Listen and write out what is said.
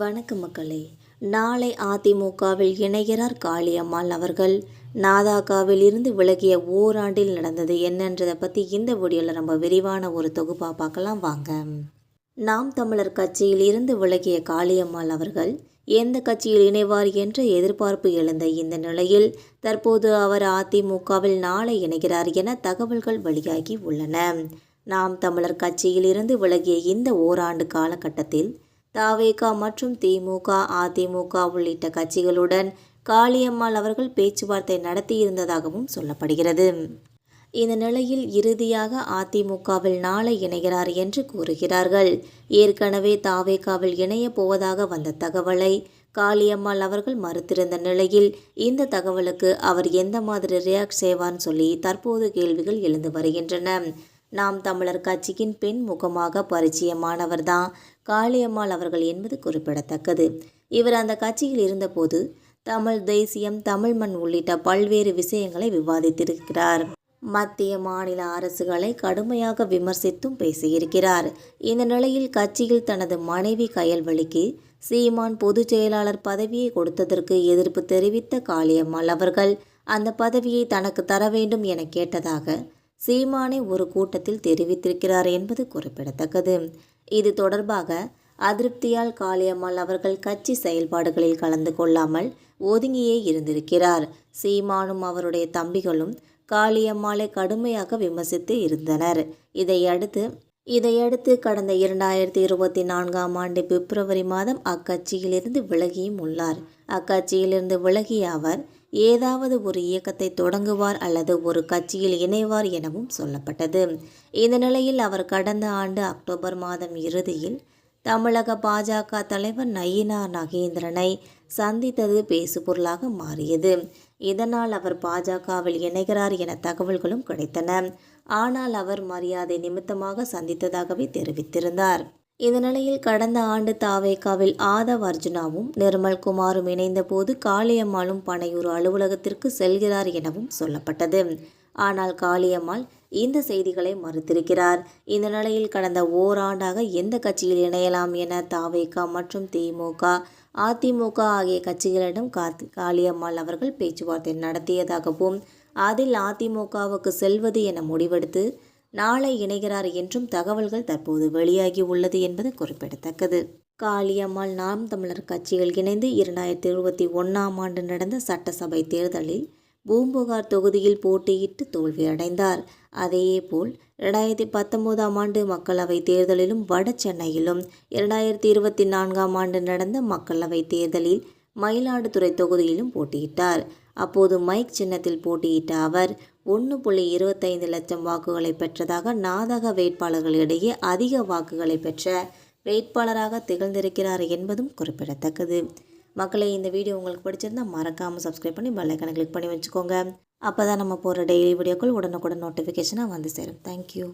வணக்கம் மக்களே. நாளை அதிமுகவில் இணைகிறார் காளியம்மாள் அவர்கள். நாதாகாவில் இருந்து விலகிய ஓராண்டில் நடந்தது என்னன்றதை பற்றி இந்த வீடியோவில் நம்ம விரிவான ஒரு தொகுப்பாக பார்க்கலாம். வாங்க. நாம் தமிழர் கட்சியில் இருந்து விலகிய காளியம்மாள் அவர்கள் எந்த கட்சியில் இணைவார் என்ற எதிர்பார்ப்பு எழுந்த இந்த நிலையில் தற்போது அவர் அதிமுகவில் நாளை இணைகிறார் என தகவல்கள் வெளியாகி உள்ளன. நாம் தமிழர் கட்சியில் இருந்து விலகிய இந்த ஓராண்டு காலகட்டத்தில் தவேகா மற்றும் திமுக அதிமுக உள்ளிட்ட கட்சிகளுடன் காளியம்மாள் அவர்கள் பேச்சுவார்த்தை நடத்தியிருந்ததாகவும் சொல்லப்படுகிறது. இந்த நிலையில் இறுதியாக அதிமுகவில் நாளை இணைகிறார் என்று கூறுகிறார்கள். ஏற்கனவே தாவேகாவில் இணையப் போவதாக வந்த தகவலை காளியம்மாள் அவர்கள் மறுத்திருந்த நிலையில் இந்த தகவலுக்கு அவர் எந்த மாதிரி ரியாக்ட் செய்வார்னு சொல்லி தற்போது கேள்விகள் எழுந்து வருகின்றன. நாம் தமிழர் கட்சியின் பெண் முகமாக பரிச்சயமானவர்தான். காளியம்மாள் அவர்கள் என்பது குறிப்பிடத்தக்கது. இவர் அந்த கட்சியில் இருந்தபோது தமிழ் தேசியம் தமிழ் மண் உள்ளிட்ட பல்வேறு விஷயங்களை விவாதித்திருக்கிறார். மத்திய மாநில அரசுகளை கடுமையாக விமர்சித்தும் பேசியிருக்கிறார். இந்த நிலையில் கட்சியில் தனது மனைவி கயல்வழிக்கு சீமான் பொதுச் செயலாளர் பதவியை கொடுத்ததற்கு எதிர்ப்பு தெரிவித்த காளியம்மாள் அவர்கள் அந்த பதவியை தனக்கு தர வேண்டும் என கேட்டதாக சீமானை ஒரு கூட்டத்தில் தெரிவித்திருக்கிறார் என்பது குறிப்பிடத்தக்கது. இது தொடர்பாக அதிருப்தியால் காளியம்மாள் அவர்கள் கட்சி செயல்பாடுகளில் கலந்து கொள்ளாமல் ஒதுங்கியே இருந்திருக்கிறார். சீமானும் அவருடைய தம்பிகளும் காளியம்மாளை கடுமையாக விமர்சித்து இருந்தனர். இதையடுத்து இதையடுத்து கடந்த இரண்டாயிரத்தி இருபத்தி நான்காம் ஆண்டு பிப்ரவரி மாதம் அக்கட்சியிலிருந்து விலகியும் உள்ளார். அக்கட்சியிலிருந்து விலகிய அவர் ஏதாவது ஒரு இயக்கத்தை தொடங்குவார் அல்லது ஒரு கட்சியில் இணைவார் எனவும் சொல்லப்பட்டது. இந்த நிலையில் அவர் கடந்த ஆண்டு அக்டோபர் மாதம் இறுதியில் தமிழக பாஜக தலைவர் நயினா நகேந்திரனை சந்தித்தது பேசுபொருளாக மாறியது. இதனால் அவர் பாஜகவில் இணைகிறார் என தகவல்களும் கிடைத்தன. ஆனால் அவர் மரியாதை நிமித்தமாக சந்தித்ததாகவே தெரிவித்திருந்தார். இந்த நிலையில் கடந்த ஆண்டு தாவேக்காவில் ஆதவ் அர்ஜுனாவும் நிர்மல் குமாரும் இணைந்தபோது காளியம்மாளும் பனையூர் அலுவலகத்திற்கு செல்கிறார் எனவும் சொல்லப்பட்டது. ஆனால் காளியம்மாள் இந்த செய்திகளை மறுத்திருக்கிறார். இந்த நிலையில் கடந்த ஓராண்டாக எந்த கட்சியில் இணையலாம் என தாவேகா மற்றும் திமுக அதிமுக ஆகிய கட்சிகளிடம் காளியம்மாள் அவர்கள் பேச்சுவார்த்தை நடத்தியதாகவும் அதில் அதிமுகவுக்கு செல்வது என முடிவெடுத்து நாளை இணைகிறார் என்றும் தகவல்கள் தற்போது வெளியாகி உள்ளது என்பது குறிப்பிடத்தக்கது. காளியம்மாள் நாம் தமிழர் கட்சிகள் இணைந்து இரண்டாயிரத்தி இருபத்தி ஒன்றாம் ஆண்டு நடந்த சட்டசபை தேர்தலில் பூம்புகார் தொகுதியில் போட்டியிட்டு தோல்வியடைந்தார் அதேபோல் இரண்டாயிரத்தி பத்தொன்பதாம் ஆண்டு மக்களவைத் தேர்தலிலும் வட சென்னையிலும் இரண்டாயிரத்தி இருபத்தி நான்காம் ஆண்டு நடந்த மக்களவைத் தேர்தலில் மயிலாடுதுறை தொகுதியிலும் போட்டியிட்டார். அப்போது மைக் சின்னத்தில் போட்டியிட்ட அவர் ஒன்று புள்ளி இருபத்தைந்து லட்சம் வாக்குகளை பெற்றதாக நாதக வேட்பாளர்களிடையே அதிக வாக்குகளை பெற்ற வேட்பாளராக திகழ்ந்திருக்கிறார் என்பதும் குறிப்பிடத்தக்கது. மக்களை இந்த வீடியோ உங்களுக்கு பிடிச்சிருந்தால் மறக்காமல் சப்ஸ்கிரைப் பண்ணி பெல்லைக்கனை கிளிக் பண்ணி வச்சுக்கோங்க. அப்போ தான் நம்ம போகிற டெய்லி வீடியோக்கள் உடனுக்குடன் நோட்டிஃபிகேஷனாக வந்து சேரும். தேங்க்யூ